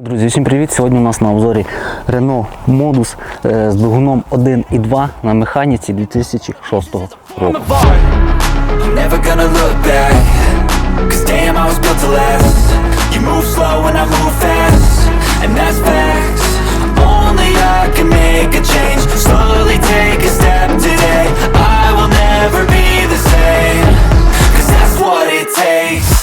Друзі, всім привіт! Сьогодні у нас на обзорі Renault Modus е, з двигуном 1.2 на механіці 2006 року. I'm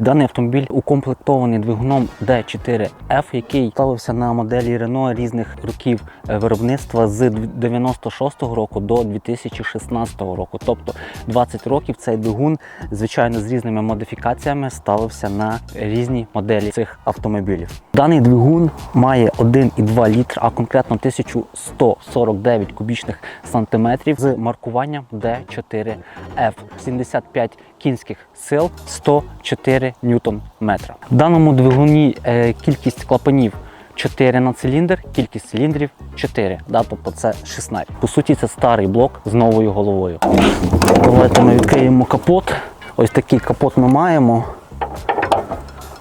Даний автомобіль укомплектований двигуном D4F, який ставився на моделі Renault різних років е, виробництва з 96 року до 2016 року. Тобто 20 років цей двигун, звичайно, з різними модифікаціями ставився на різні моделі цих автомобілів. Даний двигун має 1,2 літр, а конкретно 1149 кубічних сантиметрів з маркуванням D4F. 75 кінських сил, 104 ньютон метра. В даному двигуні е, кількість клапанів 4 на циліндр, кількість циліндрів 4, да, тобто це 16. По суті, це старий блок з новою головою. Давайте ми відкриємо капот. Ось такий капот ми маємо.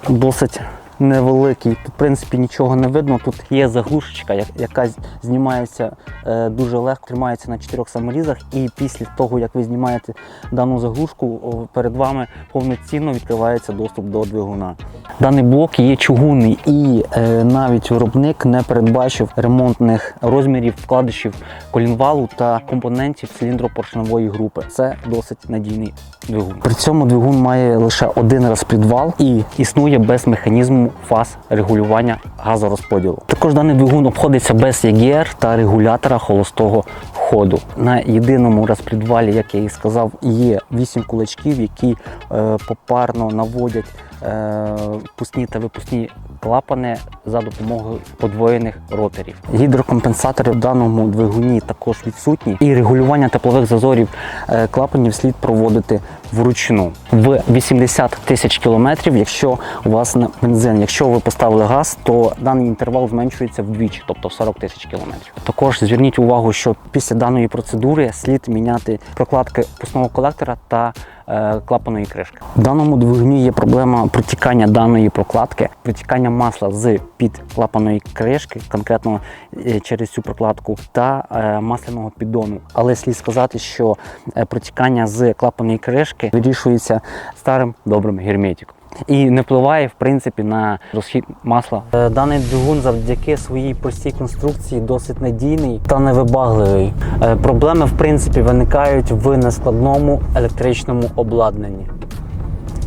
Досить невеликий. Тут, в принципі, нічого не видно. Тут є заглушечка, яка знімається е, дуже легко, тримається на чотирьох саморізах. І після того, як ви знімаєте дану заглушку, перед вами повноцінно відкривається доступ до двигуна. Даний блок є чугунний і е, навіть виробник не передбачив ремонтних розмірів вкладишів колінвалу та компонентів циліндропоршневої групи. Це досить надійний двигун. При цьому двигун має лише один розпідвал і існує без механізму фаз регулювання газорозподілу. Також даний двигун обходиться без ЄГР та регулятора холостого ходу. На єдиному розпідвалі, як я і сказав, є 8 кулачків, які е, попарно наводять е, впускні та випускні клапани за допомогою подвоєних роторів. Гідрокомпенсатори в даному двигуні також відсутні, і регулювання теплових зазорів е, клапанів слід проводити вручну в 80 тисяч кілометрів. Якщо у вас на бензин, якщо ви поставили газ, то даний інтервал зменшується вдвічі, тобто в 40 тисяч кілометрів. Також зверніть увагу, що після даної процедури слід міняти прокладки впускного колектора та е, клапаної кришки. В даному двигуні є проблема протікання даної прокладки, протікання масла з під клапаної кришки, конкретно е, через цю прокладку, та е, масляного піддону. Але слід сказати, що е, протікання з клапаної кришки вирішується старим добрим герметиком. І не впливає в принципі на розхід масла. Е, Даний двигун завдяки своїй простій конструкції досить надійний та невибагливий. Е, Проблеми в принципі виникають в нескладному електричному обладнанні.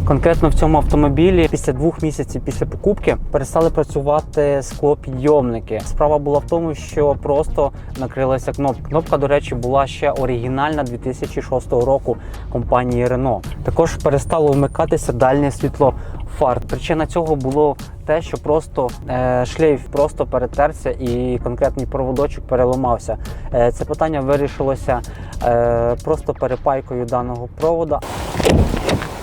Конкретно в цьому автомобілі після двох місяців після покупки перестали працювати склопідйомники. Справа була в тому, що просто накрилася кнопка. Кнопка, до речі, була ще оригінальна 2006 року компанії Renault. Також перестало вмикатися дальнє світло фар. Причина цього було те, що просто е, шлейф просто перетерся і конкретний проводочок переламався. Е, це питання вирішилося е, просто перепайкою даного провода.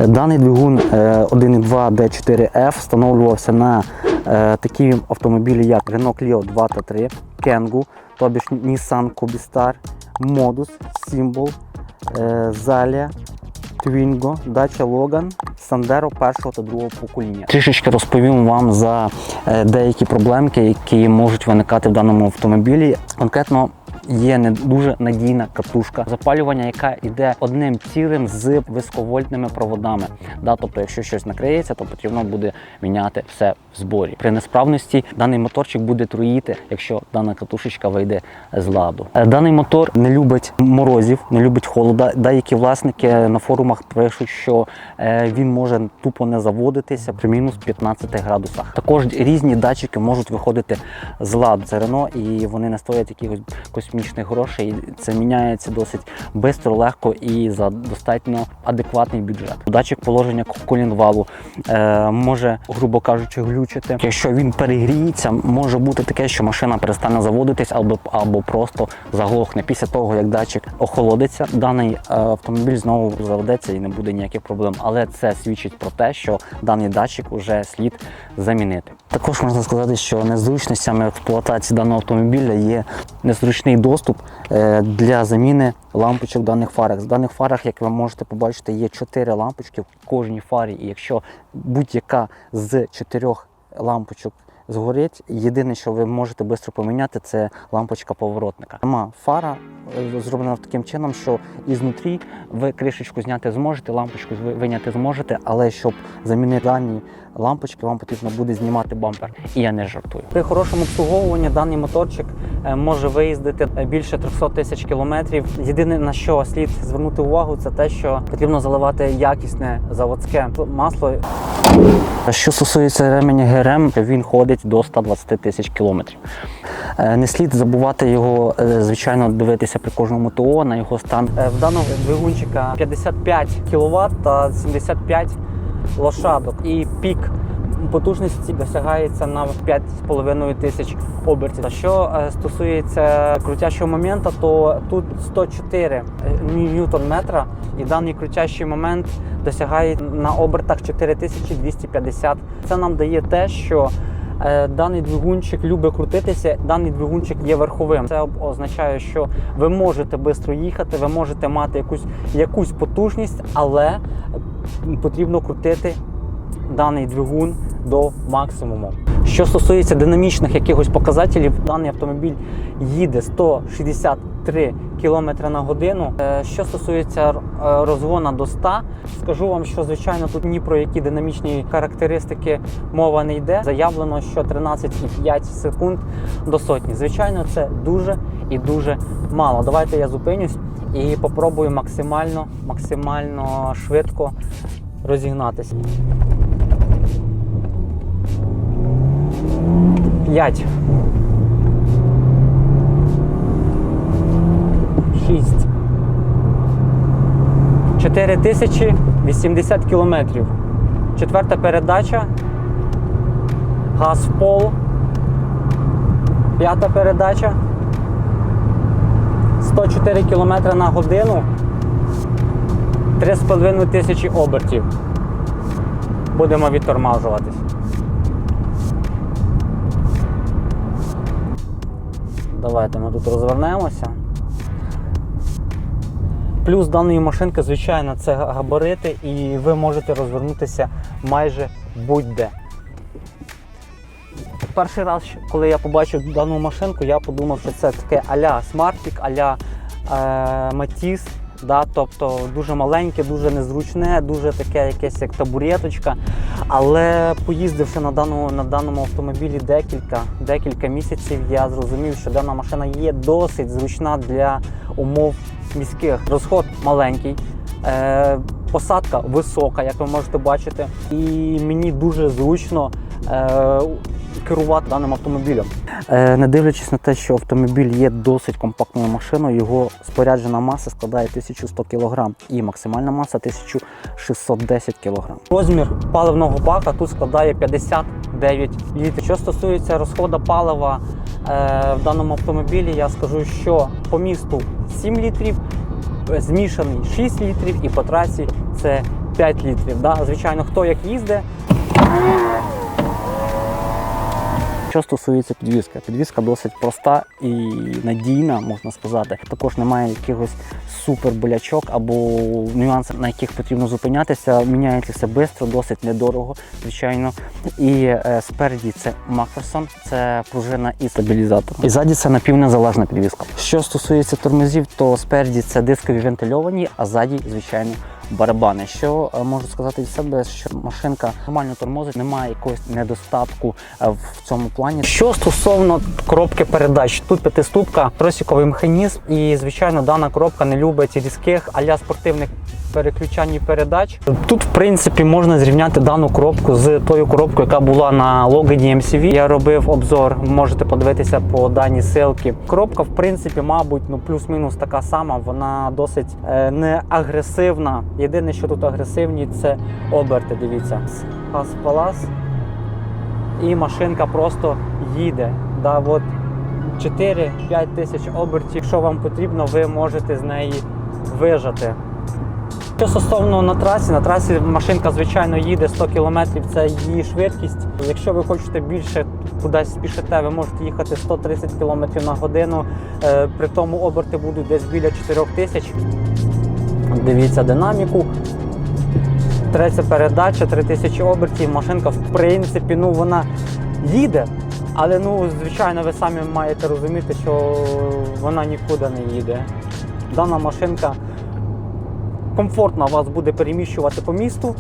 Даний двигун е, 1.2 D4F встановлювався на е, такі автомобілі, як Renault Clio 2 та 3, Kangoo, тобі ж Nissan Cubistar, Modus, Symbol, е, Zalia, Twingo, Dacia Logan, Sandero першого та другого покоління. Трішечки розповім вам за е, деякі проблемки, які можуть виникати в даному автомобілі. Конкретно є не дуже надійна катушка запалювання, яка йде одним цілим з високовольтними проводами. Да, тобто, якщо щось накриється, то потрібно буде міняти все в зборі. При несправності даний моторчик буде труїти, якщо дана катушечка вийде з ладу. Е, Даний мотор не любить морозів, не любить холода. Деякі власники на форумах пишуть, що е, він може тупо не заводитися при мінус 15 градусах. Також різні датчики можуть виходити з ладу. Це Renault, і вони не стоять якихось космічних космічних грошей. Це міняється досить швидко, легко і за достатньо адекватний бюджет. Датчик положення колінвалу е, може, грубо кажучи, глючити. Якщо він перегріється, може бути таке, що машина перестане заводитись або, або просто заглохне. Після того, як датчик охолодиться, даний е, автомобіль знову заведеться і не буде ніяких проблем. Але це свідчить про те, що даний датчик вже слід замінити. Також можна сказати, що незручностями експлуатації даного автомобіля є незручний доступ е, для заміни лампочок в даних фарах. В даних фарах, як ви можете побачити, є 4 лампочки в кожній фарі. І якщо будь-яка з чотирьох лампочок згорить, єдине, що ви можете швидко поміняти, це лампочка поворотника. Сама фара е, зроблена таким чином, що ізнутрі ви кришечку зняти зможете, лампочку виняти зможете, але щоб замінити дані лампочки, вам потрібно буде знімати бампер. І я не жартую. При хорошому обслуговуванні даний моторчик е, може виїздити е, більше 300 тисяч кілометрів. Єдине на що слід звернути увагу, це те, що потрібно заливати якісне заводське масло. Що стосується ременя ГРМ, він ходить до 120 тисяч кілометрів. Е, Не слід забувати його, е, звичайно, дивитися при кожному ТО на його стан. Е, В даного двигунчика 55 кВт та 75 лошадок. І пік потужності досягається на 5,5 тисяч обертів. Що е, стосується крутящого моменту, то тут 104 ньютон метра, і даний крутящий момент досягає на обертах 4250. Це нам дає те, що е, даний двигунчик любить крутитися, даний двигунчик є верховим. Це означає, що ви можете швидко їхати, ви можете мати якусь, якусь потужність, але потрібно крутити даний двигун до максимуму. Що стосується динамічних якихось показателів, даний автомобіль їде 163 км на годину. Е, Що стосується е, розгона до 100, скажу вам, що звичайно тут ні про які динамічні характеристики мова не йде. Заявлено, що 13,5 секунд до сотні. Звичайно, це дуже і дуже мало. Давайте я зупинюсь і попробую максимально, максимально швидко розігнатися. 5. 6. 4080 кілометрів. Четверта передача. Газ в пол. П'ята передача. 104 км на годину. 3,5 тисячі обертів. Будемо відтормажуватись. Давайте ми тут розвернемося. Плюс даної машинки, звичайно, це габарити, і ви можете розвернутися майже будь-де. Перший раз, коли я побачив дану машинку, я подумав, що це таке а-ля смартік, а-ля е, Matisse, да, тобто дуже маленьке, дуже незручне, дуже таке якесь як табуреточка. Але поїздивши на даному, на даному автомобілі декілька, декілька місяців, я зрозумів, що дана машина є досить зручна для умов міських. Розход маленький. Е, Посадка висока, як ви можете бачити, і мені дуже зручно е, керувати даним автомобілем. Е, не дивлячись на те, що автомобіль є досить компактною машиною, його споряджена маса складає 1100 кг і максимальна маса 1610 кг. Розмір паливного бака тут складає 59 літрів. Що стосується розходу палива е, в даному автомобілі, я скажу, що по місту 7 літрів, змішаний 6 літрів і по трасі це 5 літрів. Звичайно, хто як їздить. Що стосується підвізки, підвізка досить проста і надійна, можна сказати. Також немає якихось супер болячок або нюансів, на яких потрібно зупинятися. Міняється все швидко, досить недорого, звичайно. І е, спереді це Макферсон, це пружина і стабілізатор. І ззаді це напівнезалежна підвізка. Що стосується тормозів, то спереді це дискові вентильовані, а ззаді, звичайно, барабани. Що е, можу сказати від себе, що машинка нормально тормозить, немає якогось недостатку е, в цьому плані. Що стосовно коробки передач, тут п'ятиступка, тросіковий механізм, і звичайно, дана коробка не любить різких аля спортивних переключанні передач. Тут, в принципі, можна зрівняти дану коробку з тою коробкою, яка була на Логіні MCV. Я робив обзор, можете подивитися по даній ссылці. Коробка, в принципі, мабуть, ну плюс-мінус така сама. Вона досить е, не агресивна. Єдине, що тут агресивні, це оберти. Дивіться, газ палас, і машинка просто їде. Да, от 4-5 тисяч обертів. Якщо вам потрібно, ви можете з неї вижати. Що стосовно на трасі, на трасі машинка, звичайно, їде 100 км, це її швидкість. Якщо ви хочете більше кудись спішите, ви можете їхати 130 км на годину. Е, При тому оберти будуть десь біля 4 тисяч. Дивіться динаміку. Третя передача, 3000 обертів. Машинка, в принципі, ну вона їде. Але ну, звичайно, ви самі маєте розуміти, що вона нікуди не їде. Дана машинка комфортно вас буде переміщувати по місту,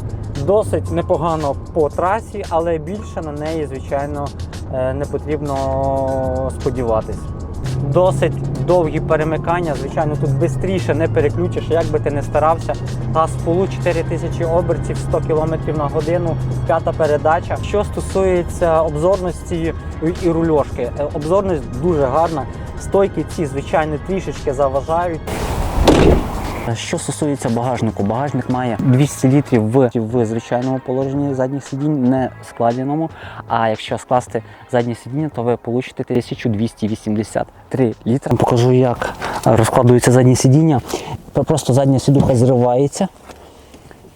досить непогано по трасі, але більше на неї, звичайно, е, не потрібно сподіватись. Досить довгі перемикання, звичайно, тут швидше не переключиш, як би ти не старався. Газ полу 4000 обертів, 100 км на годину, п'ята передача. Що стосується обзорності і- і рульошки, е, обзорність дуже гарна. Стойки ці, звичайно, трішечки заважають. Що стосується багажнику, багажник має 200 літрів в, в звичайному положенні задніх сидінь, не складеному. А якщо скласти заднє сидіння, то ви получите 1283 літри. Покажу, як розкладується заднє сидіння. Просто задня сідуха зривається,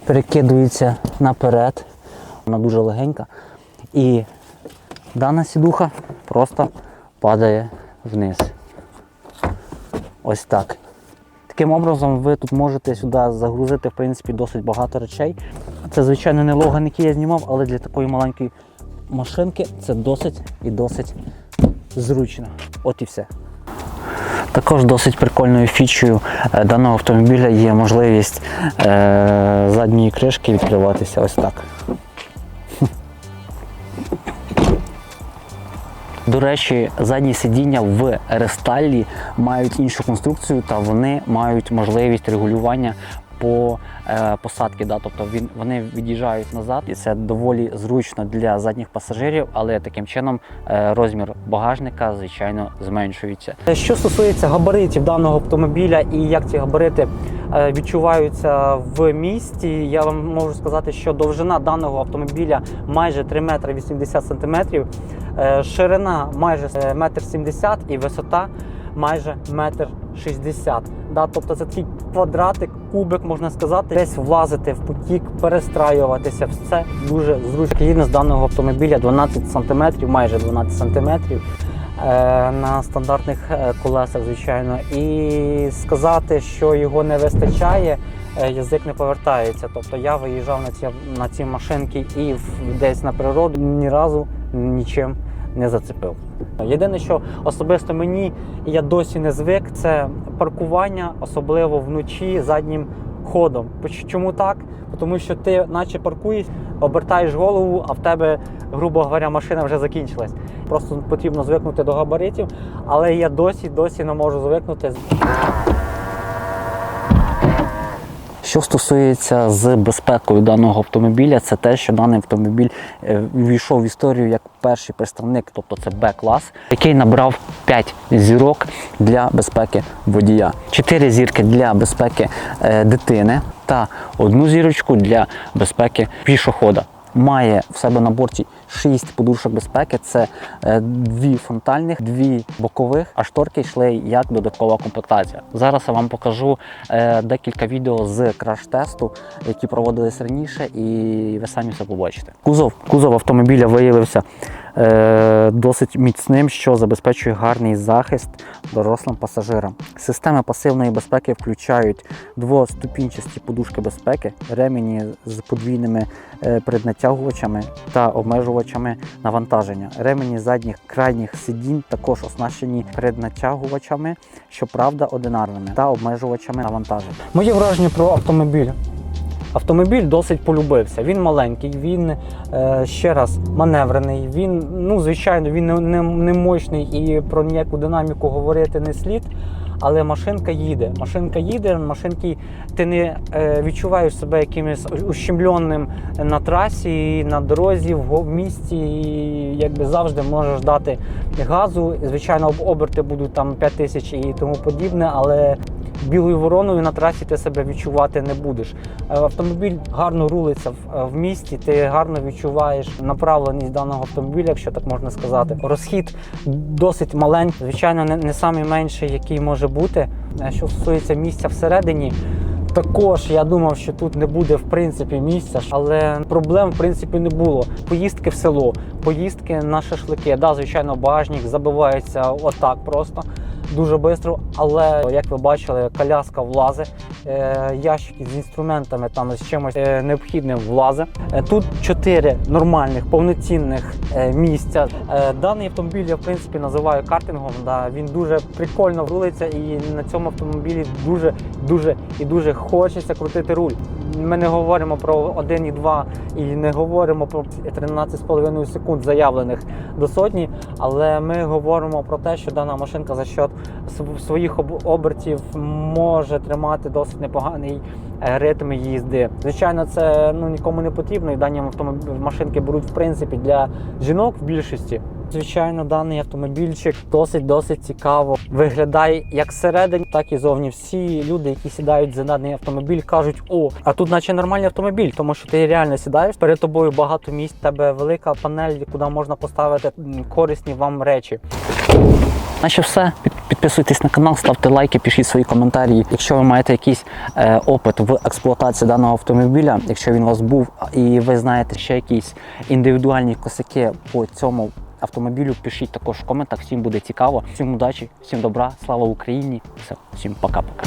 перекидується наперед. Вона дуже легенька. І дана сідуха просто падає вниз. Ось так. Таким образом, ви тут можете сюди загрузити в принципі, досить багато речей. Це, звичайно, не логан, який я знімав, але для такої маленької машинки це досить і досить зручно. От і все. Також досить прикольною фічею е, даного автомобіля є можливість е, задньої кришки відкриватися ось так. До речі, задні сидіння в Рестайлі мають іншу конструкцію та вони мають можливість регулювання по е, посадці. Да? Тобто він, вони від'їжджають назад, і це доволі зручно для задніх пасажирів, але таким чином е, розмір багажника, звичайно, зменшується. Що стосується габаритів даного автомобіля і як ці габарити е, відчуваються в місті, я вам можу сказати, що довжина даного автомобіля майже 3 метри 80 сантиметрів. Ширина майже е, метр сімдесят і висота майже метр шістдесят. Да, тобто це такий квадратик, кубик, можна сказати, десь влазити в потік, перестраюватися. Все дуже зручно. Єдине з даного автомобіля 12 сантиметрів, майже 12 сантиметрів. е, На стандартних е, колесах, звичайно, і сказати, що його не вистачає, е, язик не повертається. Тобто я виїжджав на ці на ці машинки і десь на природу ні разу нічим не зацепив. Єдине, що особисто мені і я досі не звик, це паркування, особливо вночі заднім ходом. Чому так? Тому що ти, наче паркуєш, обертаєш голову, а в тебе, грубо говоря, машина вже закінчилась. Просто потрібно звикнути до габаритів, але я досі досі не можу звикнути. Що стосується з безпекою даного автомобіля, це те, що даний автомобіль е, ввійшов в історію як перший представник, тобто це Б-клас, який набрав 5 зірок для безпеки водія, 4 зірки для безпеки е, дитини та одну зірочку для безпеки пішохода. Має в себе на борті 6 подушок безпеки. Це е, дві фронтальних, дві бокових, а шторки йшли як додаткова комплектація. Зараз я вам покажу е, декілька відео з краш-тесту, які проводились раніше, і ви самі все побачите. Кузов, кузов автомобіля виявився досить міцним, що забезпечує гарний захист дорослим пасажирам. Системи пасивної безпеки включають двоступінчасті подушки безпеки, ремені з подвійними е, преднатягувачами та обмежувачами навантаження. Ремені задніх крайніх сидінь також оснащені преднатягувачами, щоправда, одинарними та обмежувачами навантаження. Моє враження про автомобіль. Автомобіль досить полюбився. Він маленький, він е, ще раз маневрений. Він, ну звичайно, він не, не, не мощний і про ніяку динаміку говорити не слід. але машинка їде. Машинка їде, машинки ти не е, відчуваєш себе якимось ущемленим на трасі, на дорозі, в місті. І якби завжди можеш дати газу. Звичайно, оберти будуть там 5 тисяч і тому подібне, але білою вороною на трасі ти себе відчувати не будеш. Е, Автомобіль гарно рулиться в, е, місті, ти гарно відчуваєш направленість даного автомобіля, якщо так можна сказати. Розхід досить маленький, звичайно, не, не самий менший, який може бути. Е, Що стосується місця всередині. Також я думав, що тут не буде в принципі місця, але проблем в принципі не було. Поїздки в село, поїздки на шашлики. Да, звичайно, багажник забивається отак просто дуже швидко. Але як ви бачили, коляска влазить, ящики з інструментами там з чимось е, необхідним влазить. Е, Тут чотири нормальних повноцінних е, місця. Е, Даний автомобіль я в принципі називаю картингом. Да. Він дуже прикольно рулиться, і на цьому автомобілі дуже дуже і дуже хочеться крутити руль. Ми не говоримо про 1,2 і не говоримо про 13,5 секунд заявлених до сотні, але ми говоримо про те, що дана машинка за счет своїх обертів може тримати досить непоганий е, ритм їзди. Звичайно, це ну нікому не потрібно, і дані машинки беруть в принципі для жінок в більшості. Звичайно, даний автомобільчик досить досить цікаво виглядає як всередині, так і зовні. Всі люди, які сідають за даний автомобіль, кажуть: о, а тут наче нормальний автомобіль, тому що ти реально сідаєш. Перед тобою багато місць, тебе велика панель, куди можна поставити корисні вам речі. На Наче все. Підписуйтесь на канал, ставте лайки, пишіть свої коментарі. Якщо ви маєте якийсь е, опит в експлуатації даного автомобіля, якщо він у вас був і ви знаєте ще якісь індивідуальні косаки по цьому автомобілю, пишіть також в коментах. Всім буде цікаво. Всім удачі, всім добра, слава Україні! Все, всім пока-пока.